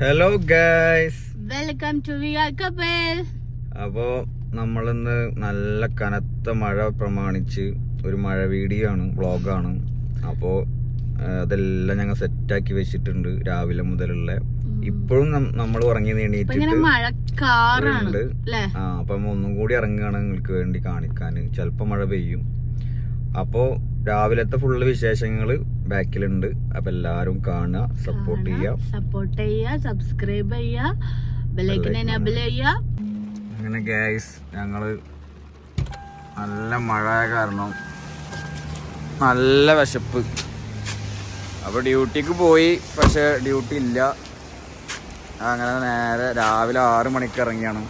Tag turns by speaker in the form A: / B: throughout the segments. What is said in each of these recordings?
A: Hello guys
B: welcome to
A: അപ്പോൾ നമ്മളിന്ന് നല്ല കനത്ത മഴ പ്രമാണിച്ച് ഒരു മഴ വീഡിയോ ആണ് വ്ളോഗാണ്. അപ്പോ അതെല്ലാം ഞങ്ങൾ സെറ്റാക്കി വെച്ചിട്ടുണ്ട് രാവിലെ മുതലുള്ള. ഇപ്പോഴും നമ്മൾ ഉറങ്ങി ഉണ്ട്. ആ അപ്പം ഒന്നും കൂടി ഇറങ്ങുകയാണ് നിങ്ങൾക്ക് വേണ്ടി കാണിക്കാൻ. ചിലപ്പോൾ മഴ പെയ്യും. അപ്പോൾ രാവിലത്തെ ഫുള്ള് വിശേഷങ്ങൾ ബാക്കിലുണ്ട്. അപ്പൊ എല്ലാരും കാണുക സപ്പോർട്ട് ചെയ്യുക.
B: സപ്പോർട്ട് ചെയ്യുക സബ്സ്ക്രൈബ് ചെയ്യുക
A: അങ്ങനെ ഗ്യാസ് ഞങ്ങൾ നല്ല മഴ കാരണം നല്ല വിശപ്പ്. അപ്പോൾ ഡ്യൂട്ടിക്ക് പോയി പക്ഷെ ഡ്യൂട്ടി ഇല്ല. അങ്ങനെ നേരെ രാവിലെ ആറ് മണിക്ക് ഇറങ്ങിയാണ്.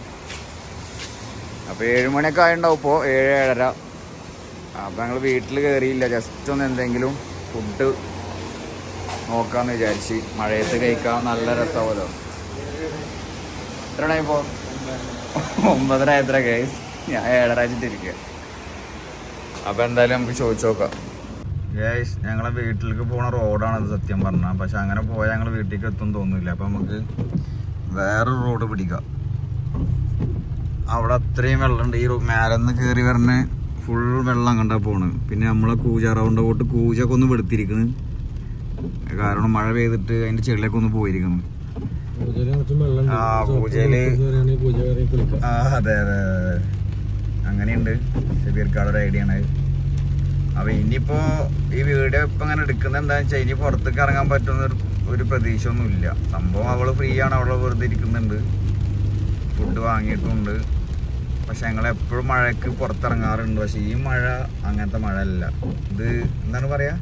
A: അപ്പോൾ ഏഴ് മണിയൊക്കെ ആയിട്ടുണ്ടാവും ഇപ്പോൾ ഏഴ് ഏഴര. അപ്പോൾ ഞങ്ങൾ വീട്ടിൽ കയറിയില്ല ജസ്റ്റ് ഒന്ന് എന്തെങ്കിലും ഫുഡ് നോക്കാമെന്ന് വിചാരിച്ച്. മഴയത്ത് കഴിക്കാൻ നല്ല രസമല്ലോ എത്ര ടൈം ഇപ്പോൾ ഒമ്പതര എത്ര കേസ് ഞാൻ ഏഴരാജിട്ടിരിക്കുക അപ്പം അപ്പൊ എന്തായാലും നമുക്ക് ചോദിച്ചു നോക്കാം. ഗേസ് ഞങ്ങളെ വീട്ടിലേക്ക് പോണ റോഡാണത് സത്യം പറഞ്ഞാൽ പക്ഷെ അങ്ങനെ പോയാൽ ഞങ്ങൾ വീട്ടിലേക്ക് എത്തും തോന്നുന്നില്ല. അപ്പം നമുക്ക് വേറെ റോഡ് പിടിക്കാം. അവിടെ അത്രയും വെള്ളമുണ്ട്. ഈ മേലെന്ന് കയറി വരണ ഫുൾ വെള്ളം കണ്ടാ പോണ്. പിന്നെ നമ്മളെ കൂജ റൗണ്ട് പോട്ട് കൂജൊക്കെ ഒന്ന് വെടുത്തിരിക്കണ് കാരണം മഴ പെയ്തിട്ട് അതിന്റെ ചെളിയൊക്കെ ഒന്ന്. ആ
C: പൂജയിൽ.
A: ആ അതെ അതെ അതെ അങ്ങനെയുണ്ട്. ഷബീർക്കാട് ഒരു ഐഡിയ ആണ്. അപ്പൊ ഇനിയിപ്പോ ഈ വീഡിയോ ഇപ്പൊ അങ്ങനെ എടുക്കുന്നത് എന്താണെന്ന് വെച്ചാൽ ഇനി പുറത്തേക്ക് ഇറങ്ങാൻ പറ്റുന്ന ഒരു- ഒരു പ്രതീക്ഷ ഒന്നും ഇല്ല സംഭവം അവൾ ഫ്രീ ആണ്. അവൾ വെറുതെ ഇരിക്കുന്നുണ്ട്. ഫുഡ് വാങ്ങിയിട്ടുണ്ട്. പക്ഷെ ഞങ്ങൾ എപ്പോഴും മഴയ്ക്ക് പുറത്തിറങ്ങാറുണ്ട്. പക്ഷെ ഈ മഴ അങ്ങനത്തെ മഴ അല്ല ഇത് എന്താണ് പറയാ?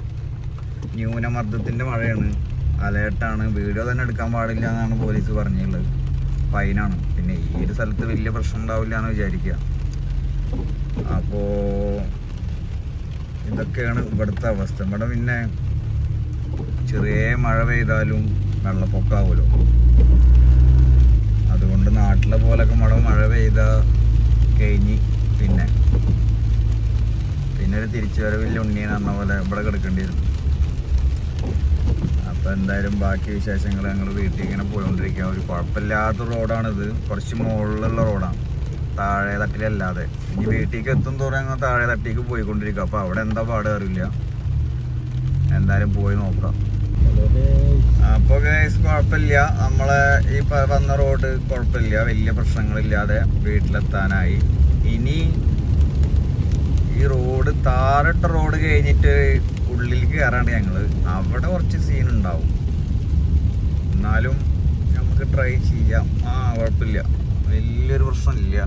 A: ന്യൂനമർദ്ദത്തിന്റെ മഴയാണ്. അലേർട്ടാണ്. വീഡിയോ തന്നെ എടുക്കാൻ പാടില്ല എന്നാണ് പോലീസ് പറഞ്ഞുള്ളത് ഫൈനാണ്. പിന്നെ ഈ ഒരു സ്ഥലത്ത് വലിയ പ്രശ്നം ഉണ്ടാവില്ല എന്ന് വിചാരിക്കുക. അപ്പോ ഇതൊക്കെയാണ് ഇവിടുത്തെ അവസ്ഥ. ഇവിടെ പിന്നെ ചെറിയ മഴ പെയ്താലും വെള്ളപ്പൊക്കാവുമല്ലോ അതുകൊണ്ട് നാട്ടിലെ പോലൊക്കെ മഴ മഴ പെയ്ത കഴിഞ്ഞ് പിന്നെ. പിന്നെ ഒരു തിരിച്ചു വരവില്ല ഉണ്ണിയെന്ന് പറഞ്ഞ പോലെ ഇവിടെ കിടക്കേണ്ടി വരും അപ്പൊ എന്തായാലും ബാക്കി വിശേഷങ്ങൾ ഞങ്ങൾ വീട്ടിൽ ഇങ്ങനെ പോയിക്കൊണ്ടിരിക്കുക ഒരു കുഴപ്പമില്ലാത്ത റോഡാണിത്. കുറച്ച് മുകളിലുള്ള റോഡാണ്. താഴെ തട്ടിലല്ലാതെ. ഇനി വീട്ടിലേക്ക് എത്തും തോറും ഞങ്ങൾ താഴെ തട്ടിലേക്ക് പോയിക്കൊണ്ടിരിക്കുക അപ്പോൾ അവിടെ എന്താ പാട് അറിയില്ല. എന്തായാലും പോയി നോക്കാം.
C: അതുകൊണ്ട്
A: അപ്പൊ ഗൈസ് കുഴപ്പമില്ല. നമ്മളെ ഈ വന്ന റോഡ് കുഴപ്പമില്ല. വലിയ പ്രശ്നങ്ങളില്ലാതെ വീട്ടിലെത്താനായി. ഇനി ഈ റോഡ് താറിട്ട റോഡ് കഴിഞ്ഞിട്ട് ഉള്ളിലേക്ക് കയറാണ് ഞങ്ങൾ. അവിടെ കുറച്ച് സീൻ ഉണ്ടാവും. എന്നാലും നമുക്ക് ട്രൈ ചെയ്യാം. ആ കുഴപ്പമില്ല. വലിയൊരു പ്രശ്നമില്ല.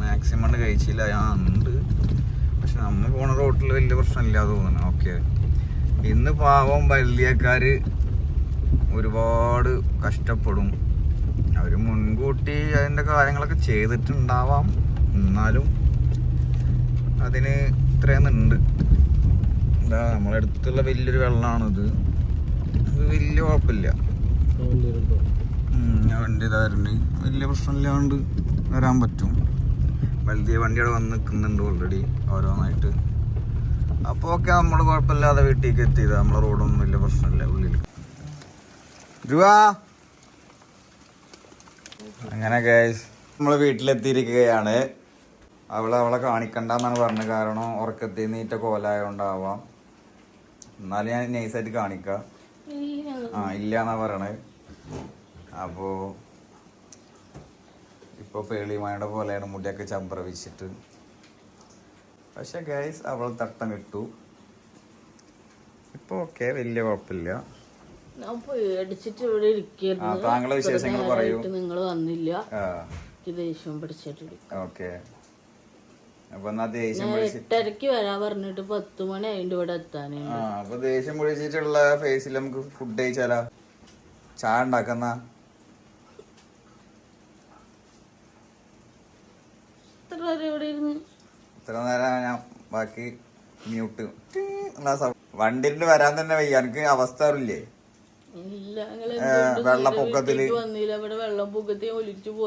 A: മാക്സിമം കഴിച്ചില്ല. ആ ഉണ്ട്. പക്ഷെ നമ്മൾ പോണ റോട്ടിൽ വലിയ പ്രശ്നമില്ല തോന്നുന്നു. ഓക്കെ ഇന്ന് പാവം വല്യക്കാർ ഒരുപാട് കഷ്ടപ്പെടും. അവർ മുൻകൂട്ടി അതിന്റെ കാര്യങ്ങളൊക്കെ ചെയ്തിട്ടുണ്ടാവാം. എന്നാലും അതിന് ഇത്രയൊന്നുണ്ട് എന്താ നമ്മളെ അടുത്തുള്ള വലിയൊരു വെള്ളമാണിത് ഇത് വലിയ കുഴപ്പമില്ല.
C: വണ്ടി
A: ഇതായിരുന്നു വലിയ പ്രശ്നമില്ലാണ്ട് വരാൻ പറ്റും. വലിയ വണ്ടി അവിടെ വന്ന് നിൽക്കുന്നുണ്ട് ഓൾറെഡി ഓരോന്നായിട്ട്. അപ്പോൾ ഒക്കെ നമ്മൾ കുഴപ്പമില്ലാതെ വീട്ടിലേക്ക് എത്തിയത്. നമ്മളെ റോഡൊന്നും വലിയ പ്രശ്നമില്ല ഉള്ളിൽ. അങ്ങനെ ഗൈസ് നമ്മൾ വീട്ടിലെത്തിയിരിക്കുകയാണ്. അവളെ അവളെ കാണിക്കണ്ടെന്നാണ് പറഞ്ഞത്. കാരണം ഉറക്കത്തിൽ നീറ്റ കോലായോണ്ടാവാം. എന്നാലും ഞാൻ നൈസായിട്ട് കാണിക്കാം. ആ ഇല്ല എന്നാ പറയണത് അപ്പോ ഇപ്പൊ പേളിമായുടെ പോലെയാണ് മുടിയൊക്കെ ചമ്പ്രവിച്ചിട്ട്. പക്ഷെ ഗൈസ് അവൾ തട്ടം ഇട്ടു. ഇപ്പൊ ഓക്കെ വലിയ കുഴപ്പമില്ല.
B: ഞാൻ പേടിച്ചിട്ട് ഇവിടെ
A: ആ, താങ്കളുടെ വിശേഷങ്ങൾ പറയൂ.
B: നിങ്ങൾ വന്നില്ല. എനിക്ക് ദേഷ്യം പിടിച്ചിട്ട്
A: ഓക്കെ
B: എട്ടരക്ക് വരാൻ പറഞ്ഞിട്ട് പത്ത് മണി അതിന്റെ ഇവിടെ എത്താനേ.
A: ആ അപ്പൊ ദേഷ്യം പിടിച്ചിട്ടുള്ള ഫേസിൽ നമുക്ക് ഫുഡ് കഴിച്ചാലാ? ചായ ഉണ്ടാക്കുന്ന
B: ഇവിടെ ഇരുന്ന്?
A: ഇത്ര നേരം ഞാൻ ബാക്കി മ്യൂട്ട് വണ്ടിന്റെ വരാൻ തന്നെ വയ്യ. എനിക്ക് അവസ്ഥ അറിയില്ലേ?
B: വെള്ളപ്പൊക്കത്തിൽ.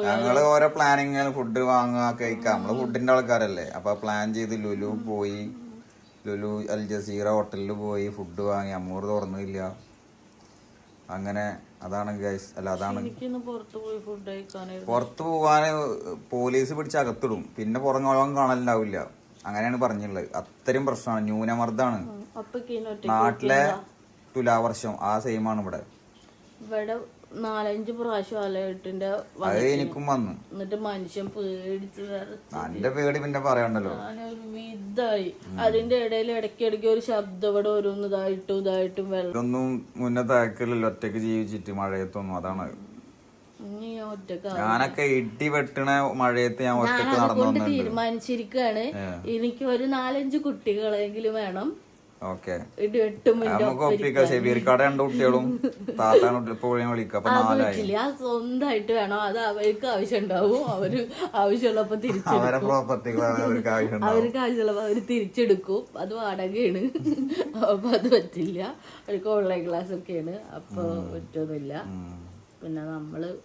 B: ഞങ്ങൾ
A: ഓരോ പ്ലാനിങ് ഫുഡ് വാങ്ങുക കഴിക്കാം നമ്മൾ ഫുഡിന്റെ ആൾക്കാരല്ലേ. അപ്പൊ പ്ലാൻ ചെയ്ത് ലുലു പോയി. ലുലു അൽ ജസീറ ഹോട്ടലിൽ പോയി ഫുഡ് വാങ്ങി. അമ്മൂർ തുറന്നില്ല. അങ്ങനെ അതാണ് ഗൈസ് അല്ല അതാണ്
B: പുറത്തു
A: പോവാന് പോലീസ് പിടിച്ച് അകത്തിടും. പിന്നെ പുറങ്ങോളം കാണലുണ്ടാവില്ല. അങ്ങനെയാണ് പറഞ്ഞുള്ളത്. അത്രയും പ്രശ്നമാണ്. ന്യൂനമർദ്ദമാണ് നാട്ടിലെ തുലാവർഷം. ആ സെയിം ആണ് ഇവിടെ.
B: ഇവിടെ നാലഞ്ച് പ്രാവശ്യം അലേട്ടിന്റെ
A: അത് എനിക്കും വന്നു.
B: എന്നിട്ട് മനുഷ്യൻ പേടിച്ച്
A: എന്റെ പേടി പിന്നെ പറയണ്ടല്ലോ.
B: ഞാനൊരു വിധായി അതിന്റെ ഇടയിൽ ഇടയ്ക്ക് ഇടയ്ക്ക് ഒരു ശബ്ദം ഇവിടെ ഓരോന്ന് ഇതായിട്ടും ഇതായിട്ടും വെള്ളം.
A: ഇതൊന്നും മുന്നേ താക്കലില്ല ഒറ്റയ്ക്ക് ജീവിച്ചിട്ട് മഴയത്തൊന്നും. അതാണ്.
B: ഇനി ഞാൻ ഒറ്റയ്ക്ക്
A: ഞാനൊക്കെ ഇടി വെട്ടണ മഴയത്ത് ഞാൻ
B: ഒറ്റയ്ക്ക്
A: നടന്നു
B: തീരുമാനിച്ചിരിക്കുകയാണ് എനിക്ക് ഒരു നാലഞ്ച് കുട്ടികളെങ്കിലും വേണം. സ്വന്തമായിട്ട് വേണം. അത് അവർക്ക് ആവശ്യം ഉണ്ടാവും അവർ ആവശ്യമുള്ളപ്പോ തിരിച്ചു
A: അവർക്ക്
B: ആവശ്യമുള്ളപ്പോ അവർ തിരിച്ചെടുക്കും. അത് വാടകയാണ്. അപ്പൊ അത് പറ്റില്ല. അവർക്ക് ഓൺലൈൻ ക്ലാസ് ഒക്കെയാണ്. അപ്പൊ പറ്റൊന്നുമില്ല. പിന്നെ നമ്മൾ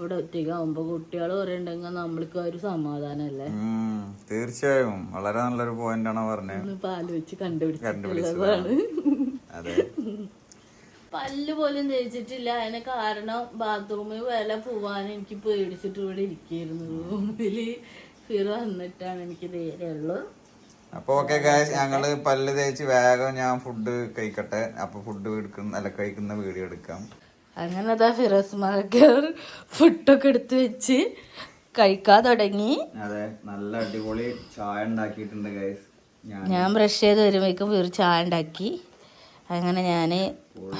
B: ഇവിടെ ഒറ്റയ്ക്കാവുമ്പോ കുട്ടികൾ കുറെ ഉണ്ടെങ്കിൽ നമ്മൾക്ക് ഒരു സമാധാനല്ലേ?
A: തീർച്ചയായും. വളരെ നല്ലൊരു പോയിന്റ് ആണ് പറഞ്ഞത്
B: ഇപ്പൊ ആലോചിച്ച് കണ്ടുപിടിച്ചിട്ടുള്ളതാണ് പല്ല് പോലും തേച്ചിട്ടില്ല. അതിന് കാരണം ബാത്റൂമിൽ വില പോവാൻ എനിക്ക് പേടിച്ചിട്ട് ഇവിടെ ഇരിക്കായിരുന്നു. റൂമിൽ ഫിറ വന്നിട്ടാണ് എനിക്ക് നേരെ ഉള്ളു.
A: അപ്പൊ ഓക്കെ ഗായ്സ് ഞങ്ങൾ പല്ല് തേച്ച് വേഗം ഞാൻ ഫുഡ് കഴിക്കട്ടെ. അപ്പൊ ഫുഡ് എടുക്കുന്ന അല്ല കഴിക്കുന്ന വീഡിയോ എടുക്കാം.
B: അങ്ങനെ അതാ ഫിറോസ് മാർക്കർ ഫുഡൊക്കെ എടുത്ത് വെച്ച് കഴിക്കാൻ തുടങ്ങി.
A: അതെ നല്ല അടിപൊളി ചായ ഉണ്ടാക്കിയിട്ടുണ്ട് ഗൈസ് ഞാൻ
B: ബ്രഷ് ചെയ്ത് വരുമ്പോഴേക്കും വീർ ചായ ഉണ്ടാക്കി. അങ്ങനെ ഞാൻ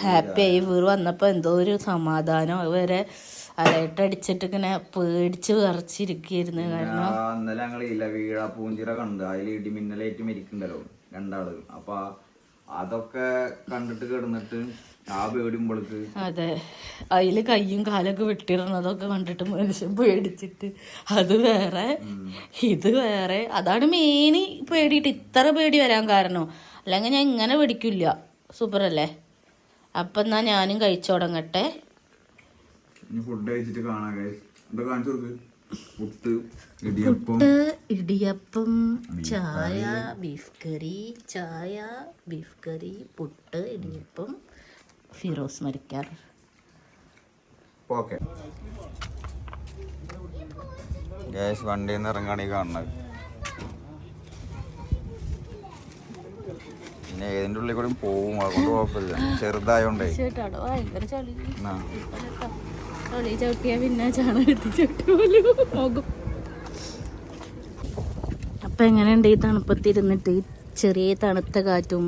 B: ഹാപ്പി ആയി. വീർ വന്നപ്പോൾ എന്തോ ഒരു സമാധാനം. അതുവരെ അലയിട്ടടിച്ചിട്ട് ഇങ്ങനെ പേടിച്ച് വിറച്ചിരിക്കുന്നു കാരണം
A: ഇന്നലെ ഞങ്ങൾ ഇല്ല വീഴ പൂഞ്ചിറ കണ്ട്. അതിൽ ഇടിമിന്നലേറ്റ് മരിക്കണ്ടല്ലോ രണ്ടാൾ. അപ്പൊ അതൊക്കെ കണ്ടിട്ട് കിടന്നിട്ട്
B: അതെ. അതിൽ കയ്യും കാലൊക്കെ വെട്ടിടുന്നതൊക്കെ കണ്ടിട്ട് മനുഷ്യൻ പേടിച്ചിട്ട്. അത് വേറെ. ഇത് വേറെ. അതാണ് മെയിൻ പേടിയിട്ട് ഇത്ര പേടി വരാൻ കാരണം. അല്ലെങ്കിൽ ഞാൻ ഇങ്ങനെ പേടിക്കില്ല. സൂപ്പർ അല്ലേ? അപ്പൊ എന്നാ ഞാനും കഴിച്ചു തുടങ്ങട്ടെ.
A: ഫുഡ് കഴിച്ചിട്ട് കാണാം പുട്ട് ഇടിയപ്പം
B: ചായ ബീഫ് കറി ചായ beef curry puttu idiyappam Firoz Marikkar
A: okay. Gas വണ്ടിയിൽ നിന്ന് ഇറങ്ങാണ് ഈ കാണുന്നത്. പിന്നെ ഏതിന്റെ ഉള്ളിൽ കൂടി പോവും. അതുകൊണ്ട് കുഴപ്പമില്ല. ചെറുതായോണ്ടേ.
B: അപ്പൊ എങ്ങനെയുണ്ട് ഈ തണുപ്പത്തിരുന്നിട്ട്? ചെറിയ തണുത്ത കാറ്റും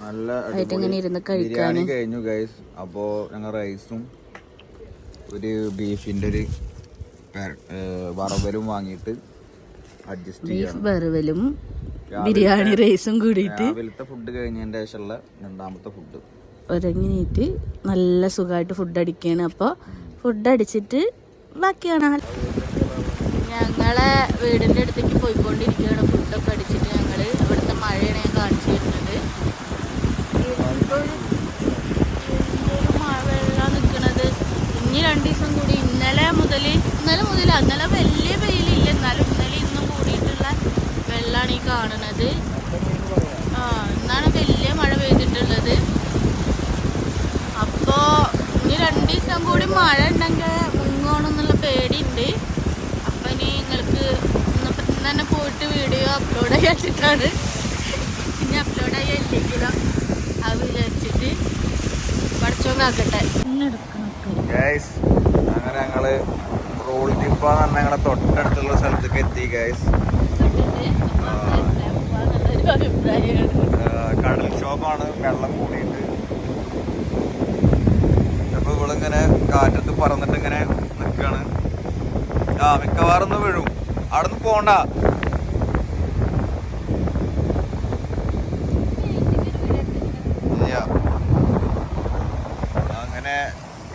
A: നല്ല
B: ആയിട്ട് ഇങ്ങനെ ഇരുന്ന്
A: ബിരിയാണി കഴിഞ്ഞു ഗൈസ് അപ്പോ ഞങ്ങൾ റൈസും ഒരു ബീഫിന്റെ ഒരു വറവലും വാങ്ങിയിട്ട് അഡ്ജസ്റ്റ്
B: ബീഫ് വറവലും ബിരിയാണി റൈസും കൂടിയിട്ട്
A: രാവിലത്തെ ഫുഡ് കഴിഞ്ഞതിന്റെ ശേഷമുള്ള രണ്ടാമത്തെ ഫുഡ്
B: ഒരുങ്ങിയിട്ട് നല്ല സുഖമായിട്ട് ഫുഡ് അടിക്കുകയാണ് അപ്പോൾ ഫുഡ് അടിച്ചിട്ട് ബാക്കിയാണ്. ഞങ്ങളെ വീടിന്റെ അടുത്തേക്ക് പോയിക്കൊണ്ടിരിക്കുകയാണ്. ഫുഡൊക്കെ അടിച്ചിട്ട് ഞങ്ങൾ ഇവിടുത്തെ മഴയാണ് ഞാൻ കാണിച്ചു തരുന്നത് എന്തൊരു എന്തൊരു മഴ വെള്ളം നിൽക്കുന്നത് ഇനി രണ്ട് ദിവസം കൂടി ഇന്നലെ മുതൽ ഇന്നലെ മുതൽ ഇന്നലെ വലിയ വെയിലില്ല എന്നാലും ഇന്നലെ ഇന്നും കൂടിയിട്ടുള്ള വെള്ളമാണ് ഈ കാണുന്നത് ആ ഇന്നാണ് വലിയ മഴ പെയ്തിട്ടുള്ളത് അപ്പോ ഇനി രണ്ട് ദിവസം കൂടി മഴ ഉണ്ടെങ്കിൽ മുങ്ങോണെന്നുള്ള പേടിയുണ്ട് അപ്പൊ ഇനി നിങ്ങൾക്ക് ഇന്നിപ്പം ഇന്ന് തന്നെ പോയിട്ട് വീഡിയോ അപ്ലോഡ് ചെയ്യാച്ചിട്ടാണ് ഇനി അപ്ലോഡ് ചെയ്യാനില്ലെങ്കിലോ അത് വിചാരിച്ചിട്ട് പഠിച്ചോ കാക്കട്ടെ
A: ഗൈസ് അങ്ങനെ ഞങ്ങൾ റോൾ ടിപ്പ പറഞ്ഞ ഞങ്ങളെ തൊട്ടടുത്തുള്ള സ്ഥലത്തേക്ക് എത്തി ഗൈസ് കടൽ ക്ഷോഭമാണ് വെള്ളം കൂടിയിട്ട്. അപ്പൊ ഇവളിങ്ങനെ കാറ്റത്ത് പറന്നിട്ട് ഇങ്ങനെ നിക്കാണ്. ആ മിക്കവാറും ഒന്ന് വീഴും. അവിടെ നിന്ന് പോണ്ട ഇല്ല. അങ്ങനെ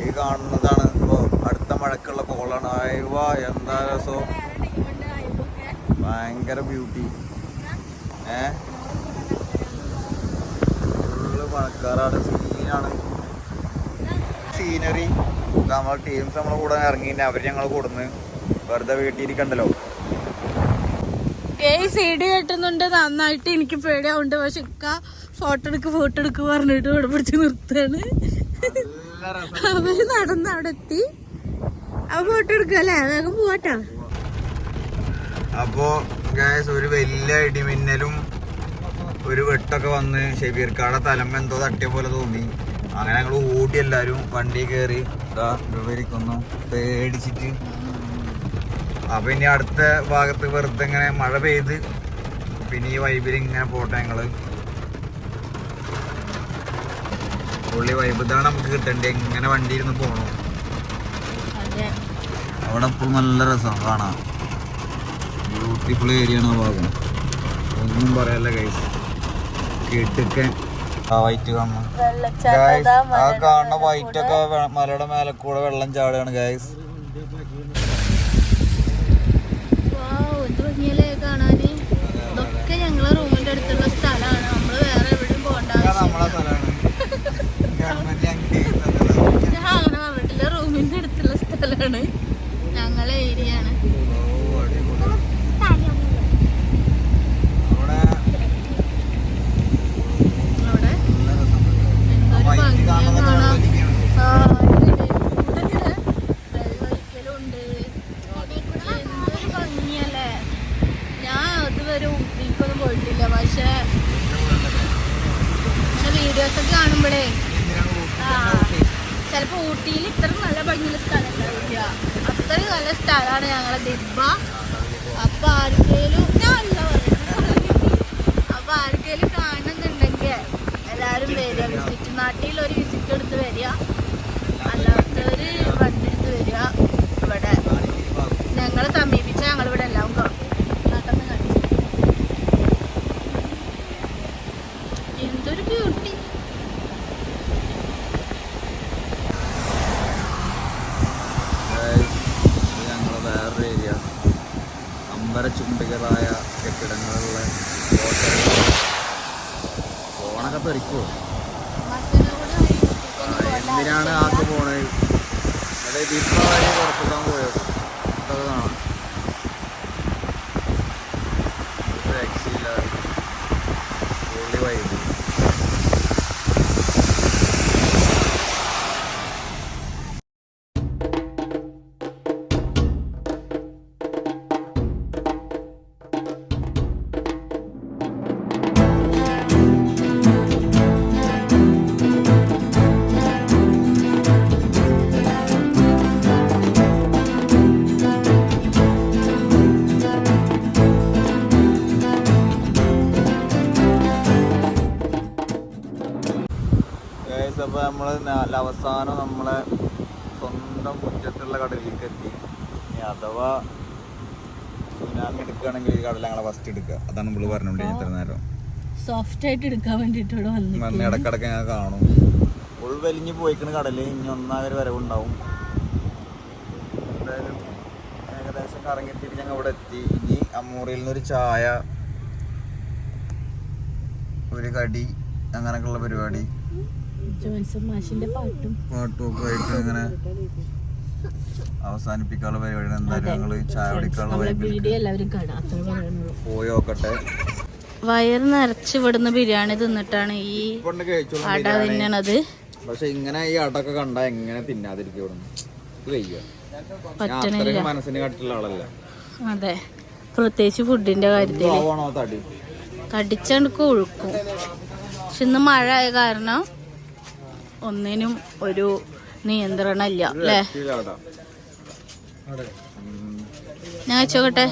A: ഈ കാണുന്നതാണ്. ഇപ്പോൾ അടുത്ത മഴക്കുള്ള കോളാണ്. അയവ എന്താ രസോ? ഭയങ്കര ബ്യൂട്ടി ഏ? ഫുള്ള് മഴക്കാറാണ് സീനാണ് സീനറി നമ്മളെ ടീംസ് നമ്മളെ കൂടെ ഇറങ്ങി അവർ ഞങ്ങൾ കൊടുന്ന്. വെറുതെ വീട്ടിലിരിക്കണ്ടല്ലോ.
B: സൈഡ് കെട്ടുന്നുണ്ട്. നന്നായിട്ട് എനിക്ക് പേടിയാവുണ്ട് പക്ഷെ ഇക്ക ഫോട്ടോ എടുക്ക് ഫോട്ടോ എടുക്ക് പറഞ്ഞിട്ട് ഇവിടെ പിടിച്ച് നിർത്തുകയാണ്. അവർ നടന്ന് അവിടെ എത്തി ആ ഫോട്ടോ എടുക്കല്ലേ വേഗം പോവാട്ടോ.
A: അപ്പോ ഗായസ് ഒരു വലിയ ഇടിമിന്നലും ഒരു വെട്ടൊക്കെ വന്ന് ഷെബീർക്കാടെ തലമ്മ എന്തോ തട്ടിയ പോലെ തോന്നി. അങ്ങനെ ഞങ്ങൾ ഓടി എല്ലാരും വണ്ടി കയറി വിവരിക്കുന്നു പേടിച്ചിട്ട്. അപ്പൊ ഇനി അടുത്ത ഭാഗത്ത് വെറുതെ ഇങ്ങനെ മഴ പെയ്ത്. പിന്നെ ഈ വൈബിൽ ഇങ്ങനെ പോട്ടെ ഞങ്ങൾ. പുള്ളി വൈബ് ഇതാണ് നമുക്ക് കിട്ടണ്ടേ ഇങ്ങനെ വണ്ടി ഇരുന്ന് പോണോ അവിടെ ഇപ്പോൾ നല്ല രസം. കാണാം. ബ്യൂട്ടിഫുൾ ഏരിയ ആണ് ആ ഭാഗം. ഒന്നും പറയല്ല ഗൈസ് കേട്ടൊക്കെ ആ വൈറ്റ് കാണണം. ആ കാണുന്ന വൈറ്റൊക്കെ മലയുടെ മേലെ കൂടെ വെള്ളം ചാടുകയാണ് ഗൈസ്
B: എന്ത് ഭംഗിയല്ലേ കാണാന് ഇതൊക്കെ ഞങ്ങളെ റൂമിന്റെ അടുത്തുള്ള സ്ഥലമാണ് നമ്മൾ വേറെ എവിടെയും പോകണ്ട
A: നമ്മളെ സ്ഥലമാണ് ഗവൺമെന്റ്
B: ഞങ്ങൾ അവരുടെ റൂമിന്റെ ഞങ്ങളെ ഏരിയ ആണ്
A: അവിടെ
B: അവിടെ
A: നല്ല രസം
B: എന്തൊരു
A: വൈറ്റ്
B: ഭംഗിയാ
A: കാണുന്ന
B: കാണാൻ
A: വെള്ളമൊലിക്കുകയാണ്.
B: ആ, ഇവിടെ ഇങ്ങനെ വെള്ളമൊഴിക്കലുണ്ട്. എന്തൊരു ഭംഗിയല്ലേ ഞാൻ ഇതുവരെ ഊട്ടിക്കൊന്നും പോയിട്ടില്ല പക്ഷെ ഇങ്ങനെ വീഡിയോസ് ഒക്കെ കാണുമ്പോഴേ ആ ചിലപ്പോ ഊട്ടിയിൽ ഇത്ര നല്ല ഭംഗിയുള്ള സ്ഥലം ഉണ്ടാവില്ല അത്രയും നല്ല സ്ഥലമാണ് ഞങ്ങളെ ദിബ. അപ്പൊ ആർക്കേലും ഞാൻ അല്ല ആർക്കേലും കാണുന്നുണ്ടെങ്കിൽ എല്ലാരും വരിക. വിസിറ്റ് നാട്ടിൽ ഒരു വിസിറ്റ് എടുത്ത് വരിക. അല്ലാത്തവര് വണ്ടെടുത്ത് വരിക. ഇവിടെ ഞങ്ങളെ സമീപിച്ച ഞങ്ങൾ ഇവിടെ എല്ലാം കാണും. എന്തൊരു ബ്യൂട്ടി
A: ചുംബികളായ കെട്ടിടങ്ങളുള്ള ഫോണൊക്കെ തെറിക്കുമോ എന്തിനാണ് ആക്ക് പോണത് അതായത് ദീപാവലി നമ്മൾ അവസാനം നമ്മളെ സ്വന്തം മുറ്റത്തുള്ള കടലിലേക്ക് എത്തി ഇനി അഥവാ സുനാമി എടുക്കുകയാണെങ്കിൽ ഈ കടൽ ഞങ്ങളെ ഫസ്റ്റ് എടുക്കുക. അതാണ് നമ്മൾ പറഞ്ഞോണ്ട് ഇത്ര നേരം.
B: സോഫ്റ്റ് ആയിട്ട് എടുക്കാൻ
A: വന്ന്
B: വന്നു
A: ഇടക്കിടക്ക് ഞങ്ങൾ കാണും. ഉൾ വലിഞ്ഞ് പോയിക്കണ കടൽ. ഇനി ഒന്നാകര വരവുണ്ടാവും. എന്തായാലും ഏകദേശം കറങ്ങിത്തിരി ഞങ്ങൾ ഇവിടെ എത്തി. ഇനി അമ്മൂറിയിൽ നിന്നൊരു ചായ ഒരു കടി അങ്ങനെയൊക്കെയുള്ള പരിപാടി.
B: പാട്ടും.
A: ആയിട്ട് അവസാനിപ്പിക്കാനുള്ള പരിപാടി എന്തായാലും ഞങ്ങൾ ചായ കുടിക്കാനുള്ള പോയി നോക്കട്ടെ
B: വയറ് നിറച്ച് ഇവിടുന്ന് ബിരിയാണി തിന്നിട്ടാണ് ഈ അട. തിന്നണത്.
A: പക്ഷെ ഇങ്ങനെ ഈ അടൊക്കെ കണ്ടാ എങ്ങനെ തിന്നാതിരിക്കും ഇവിടുന്ന്? മനസ്സിന് ആളല്ല.
B: അതെ. പ്രത്യേകിച്ച് ഫുഡിന്റെ
A: ഒഴുക്കും
B: തടിച്ചണ്ട് കൊഴുക്കും. പക്ഷെ ഇന്ന് മഴ ആയ കാരണം ഒന്നിനും ഒരു നിയന്ത്രണമില്ല അല്ലേ. ഞാൻ വെച്ചോക്കട്ടെ.